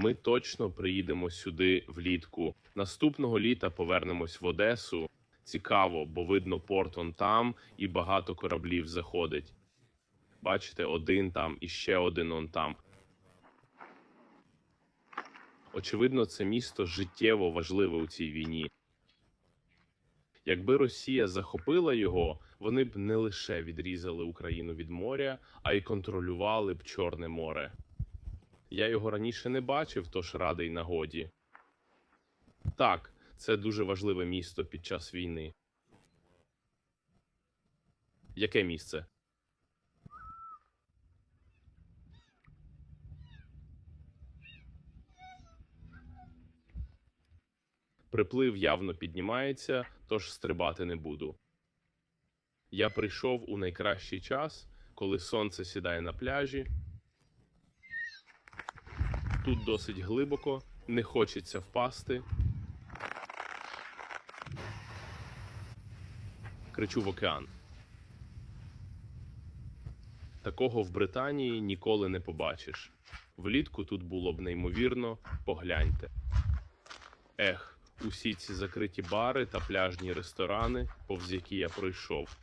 Ми точно приїдемо сюди влітку. Наступного літа повернемось в Одесу. Цікаво, бо видно порт он там і багато кораблів заходить. Бачите, один там і ще один он там. Очевидно, це місто життєво важливе у цій війні. Якби Росія захопила його, вони б не лише відрізали Україну від моря, а й контролювали б Чорне море. Я його раніше не бачив, тож радий нагоді. Так, це дуже важливе місто під час війни. Яке місце? Приплив явно піднімається, тож стрибати не буду. Я прийшов у найкращий час, коли сонце сідає на пляжі. Тут досить глибоко, не хочеться впасти. Кричу в океан. Такого в Британії ніколи не побачиш. Влітку тут було б неймовірно, погляньте. Ех, усі ці закриті бари та пляжні ресторани, повз які я пройшов.